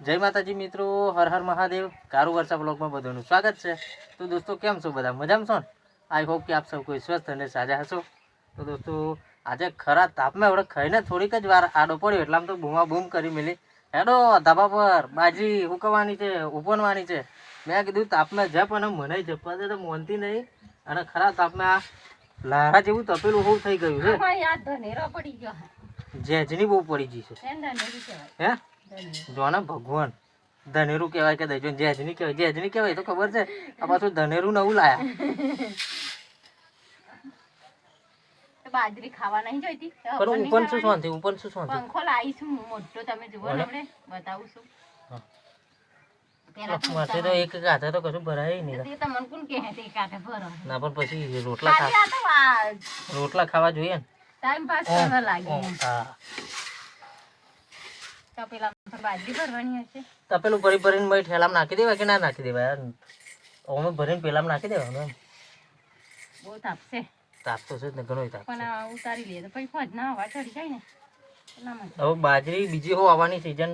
જય માતાજી મિત્રો હર હર મહાદેવ. કારુ વર્ષા બ્લોગમાં બધાનું સ્વાગત છે. તો દોસ્તો કેમ છો બધા? મજામાં છો ને? આઈ હોપ કે આપ સૌ કોઈ સ્વસ્થ અને સાજા હશો. તો દોસ્તો આજે ખરા તાપમાં હવે ખાઈને થોડીક જ વાર આડો પડ્યો. એટલે આમ તો બૂમા બૂમ કરી મેલી. હેડો ધાબા પર. બાજરી ઉકવવાની છે ઉપનવાની છે. મેં કીધું તાપમાં જપ અને મને જપવા દે તો મોનતી નહીં. અને ખરા તાપમાં આ લારા જેવું તપેલું હોવું થઈ ગયું છે. જેજની બહુ પડી ગઈ છે. હે. જોને ભગવાન. ધનેરું કહેવાય કે દઈ જેજની કહેવાય. જેજની કહેવાય તો ખબર છે. આ પાછું ધનેરું નવું લાયા. તો બાજરી ખાવા નહીં જોઈતી? પણ નહીં ઉપર શું ખાવાની. શાંતિ? ઉપર શું શાંતિ? પંખો લાવી છું. મોટો તમે જુઓ ને બોલો. બતાવું છું. હા. પેલા તો માથે તો એક કાંથે તો કશું ભરાય નહીં. તે તમને કોણ કહે તે કાંઠે ભરો? ના પણ પછી રોટલા ખા રોટલા ખાવા જોઈએ ને. ટાઈમ પાસ કરવા લાગે. હા. તો પેલા બાજરી ભરવાની હશે. તપેલું ભરી ભરીને મય ઠેલામાં નાખી દેવાય કે ના નાખી દેવાય? ઓમે ભરીને પેલામાં નાખી દેવાનું એમ. બહુ તાપશે. તાપ તો છે ને ઘણો તાપ પણ ઉતારી લઈએ તો પછી ફોજ ના હવા ચડી જાય ને. ના હવે બાજરી બીજી હો આવવાની સિઝન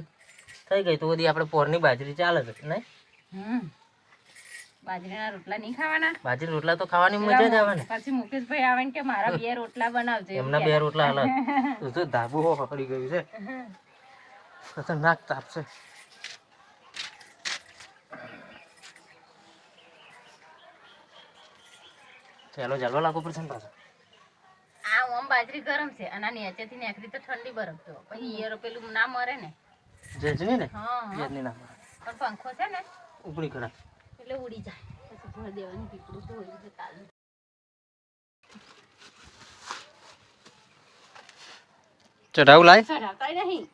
થઈ ગઈ તો બધી આપણે પોરની બાજરી ચાલે છે નહીં? હમ. બાજરીના રોટલા નહીં ખાવાના? બાજરી રોટલા તો ખાવાની મજા જ આવે ને. પછી મુકેશભાઈ આવે ને કે મારા બે રોટલા બનાવજો એમના બે રોટલા અલગ. તું તો ધાબુ હો પકડી ગયું છે. ખતરનાક તાપ છે. ચાલો ચાલો લાગુ પડશે ને પાછો. આ ઓમ બાજરી ગરમ છે અને આની હેચેથી નેકરી તો ઠંડી બરફ તો પછી ઈયરો પેલું ના મરે ને. જેજની ને? હા હા. જેજની ના મરે. પણ પંખો છે ને? ઉપડી ખરા. એટલે ઉડી જાય. પછી ભર દેવાની પીપડું તો હોય છે કાલ ચઢાવું લાય? ચઢાવતા નહીં.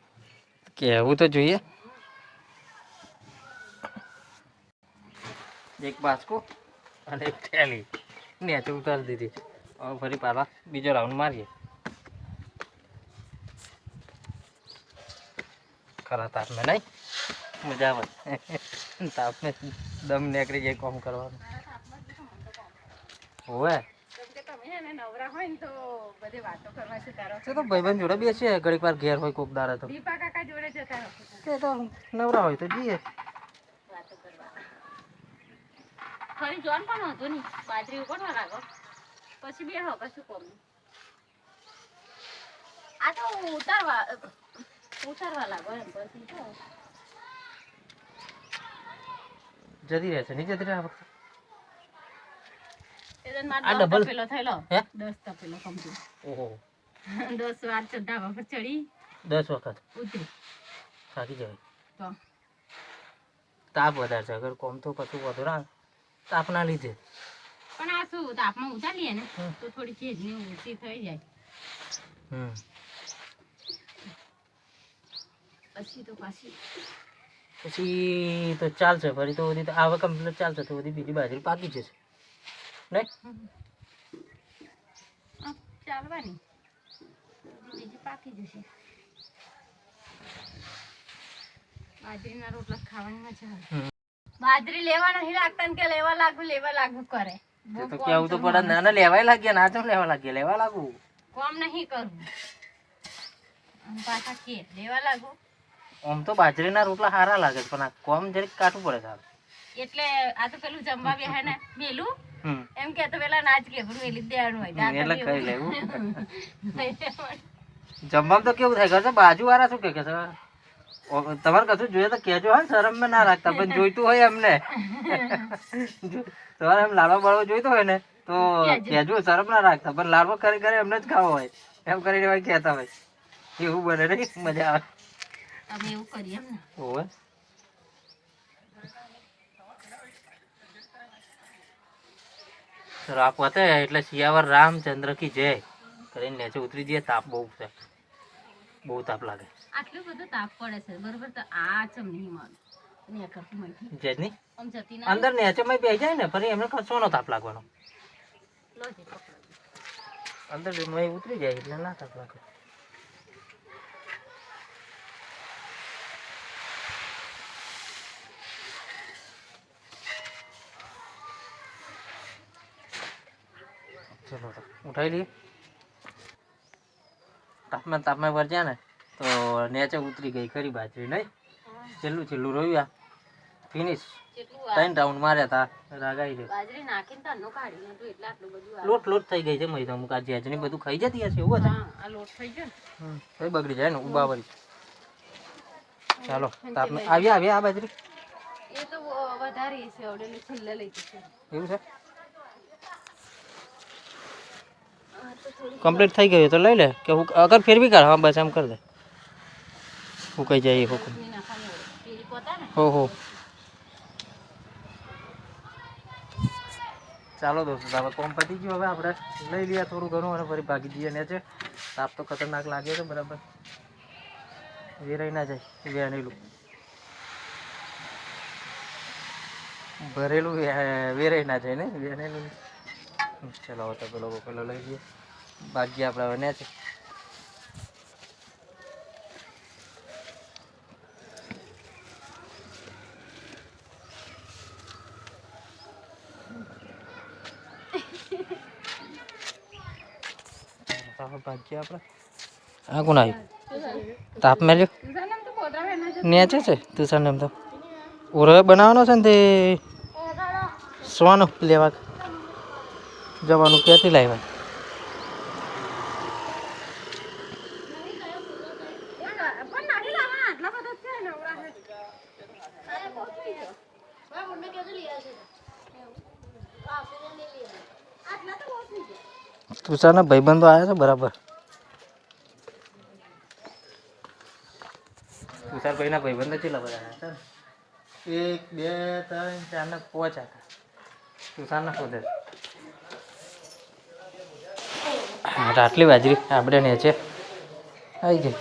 કેવું તો જોઈએ. એક બાસ્કો અને એક થેલી. નેચે ઉતારી દીધી. હવે ફરી પાછા બીજો રાઉન્ડ મારીએ. ખરા તાપને નહીં? મજા આવે. તાપને દમ નીકળી જાય કોમ કરવાનું. હોવે. તો ભાઈબંધ જોડે બેસીએ. ઘડીક વાર ઘેર હોય કોક દારા તો. તે તો નવરા હોય તો જઈએ. વાતો કરવા ફરી જોન પણ હતો નહીં. બાજરી ઉપર ના લાગો પછી બે હો કશું કોમ આ તો ઉતારવા ઉતારવા લાગો એમ પછી તો. જતી રહેશે નહીં જતી રહે આ વખતે. આ ડબલ. પેલો થયેલો. હે? દસ તપેલો complete. ઓહો. 10 વાર તો પર ચડી. દસ વખત? થાકી જાય તાપ વધારે છે. અગર કોમ તો કશું વધુ ના તાપના લીધે. પણ આ શું તાપમાં ઉતારીએ ને તો થોડી ચીજની ઊંચી થઈ જાય. હમ. પછી તો પાછી. પછી તો ચાલશે. ફરી તો બધી તો કમ્પ્લીટ ચાલશે. તો બધી બીજી બાજરી પાકી જશે. નહીં? ચાલવાની. બીજી પાકી જશે. બાજરીના રોટલા ખાવાની મજા આવે બાજરી લેવા નહીં લાગતા ને કે લેવા લાગુ લેવા લાગુ કરે. તો કેવું તો પડે. ના ના લેવાય લાગ્યા ના તો લેવા લાગ્યા લેવા લાગુ કોમ નહીં કરવું. પાછા કે લેવા લાગુ આમ તો બાજરીના રોટલા સારા લાગે પણ આ કોમ જરીક કાઠું પડે સારું એટલે આ તો પેલું જમવા બેહે ને મેલું. એમ કે તો પેલા નાચ કે ભરું એલી દેવાનું હોય એટલે કઈ લેવું. જમવામાં તો કેવું થાય ખબર બાજુ વાળા શું કે કે તમારે કશું જોઈએ તો કેજો હા શરમમાં ના રાખતા પણ જોઈતું હોય અમને. તમારે એમ લાડવા બાળવો જોઈતો હોય ને તો કેજો શરમ ના રાખતા પણ લાડવો કરી કરી એમને જ ખાવો હોય. એમ કરીને હોય કહેતા હોય. એવું બને નહીં મજા આવે. એવું કરીએ એમ ને. હોવે. ચલો પતે એટલે શિયાવર રામચંદ્ર કી જય. કરીને નીચે ઉતરી જઈએ તાપ બહુ છે. બહુ તાપ લાગે. આટલું બધું તાપ પડે છે બરોબર? તો આ ચમ નહીં મારું ને આ કરતું મઠી જેજની? આમ જતી ના બેસી જાય ને ફરી એમને કશોનો તાપ લાગવાનો. લો જે પકડો. અંદર મય ઉતરી જાય એટલે ના તાપ લાગે. ચલો ઉઠાઈ લઈએ. તાપમાન તાપમાન પર જાય ને તો નીચે ઉતરી ગઈ ખરી બાજરી નહીં? છેલ્લું છેલ્લું રહ્યું આ. ફિનિશ ત્રણ રાઉન્ડ માર્યા હતા રાગાઈ ગયો. લોટ લોટ થઈ ગઈ છે મહી તો અમુક આ જેજની બધું ખાઈ જતી હશે એવું હશે? હા આ લોટ થઈ ગયો ને. હમ, કઈ બગડી જાય ને ઉબાવરી. ચાલો તાપને આવ્યા આવ્યા આ બાજરી? એ તો વધારે છે અવડેલું છેલ્લે લઈ જશે. એવું છે? કમ્પ્લીટ થઈ ગયું તો લઈ લે. કે હું અગર ફેર બી કાઢ હા, બસ એમ કરી દે. હું કહી જાય હુકમ. હો હો. ચાલો દોસ્તો હવે કોમ પતી ગયું. હવે આપણે લઈ લઈએ થોડું ઘણું અને ફરી ભાગી જઈએ ને છે તાપ તો ખતરનાક લાગે છે, બરાબર. વેરાઈ ના જાય વેણેલું. ભરેલું વેરાઈ ના જાય ને, વેણેલું. ચલો તો પેલો પેલો લઈ લઈએ. ભાગ્ય આપણે હવે ને છે. હવે આપણે. આ કોણ આવ્યું? તાપ મેલ્યો. નેચે છે તુષારને એમ તો. ઓરવે બનાવવાનો છે ને તે? સોનું લેવા. જવાનું ક્યાંથી લાવ્યા પણ નાખી લાવવાના આટલા બધા જ છે નવરા છે. અરે બહુ થઈ ગયો. તુષારના ભાઈબંધો આવ્યા છે બરાબર? તુષાર ભાઈના ભાઈબંધો કેટલા બધા આવ્યા છે એક બે ત્રણ ચાર ને પાંચ હતા. તુષારના ખોદે આટલી બાજરી આપણે ને છે. આવી ગઈ.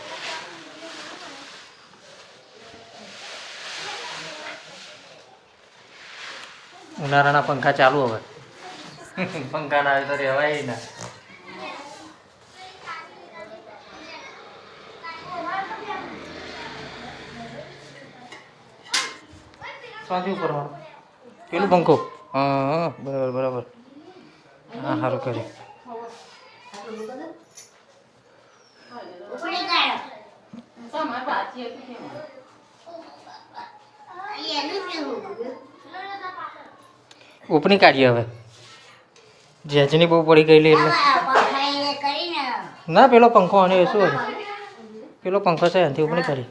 ઉનાળાના પંખા ચાલુ હવે. પંખા ના આવે તો રહેવાય ના. સાંજુ કરવાનું પેલું પંખો? હા હા બરાબર બરાબર. હા સારું કર્યું. ઉપની કાઢીએ હવે. જેજની બહુ પડી ગયેલી એટલે. ના પેલો પંખો અને એ શું પેલો પંખો છે એનાથી ઉપની કાઢી.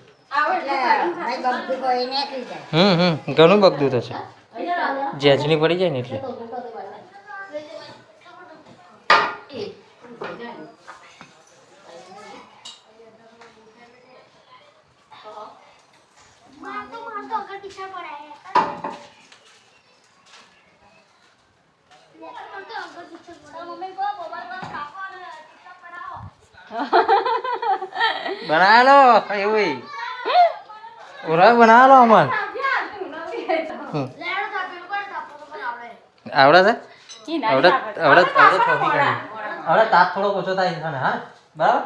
હમ હમ ઘણું બગડું થશે જેજની પડી જાય ને એટલે. બના લો એવું ઓરા બના લો અમર. આવડે છે આવડે આવડે. આવડે આવડે તાપ થોડો ઓછો થાય છે હા બરાબર.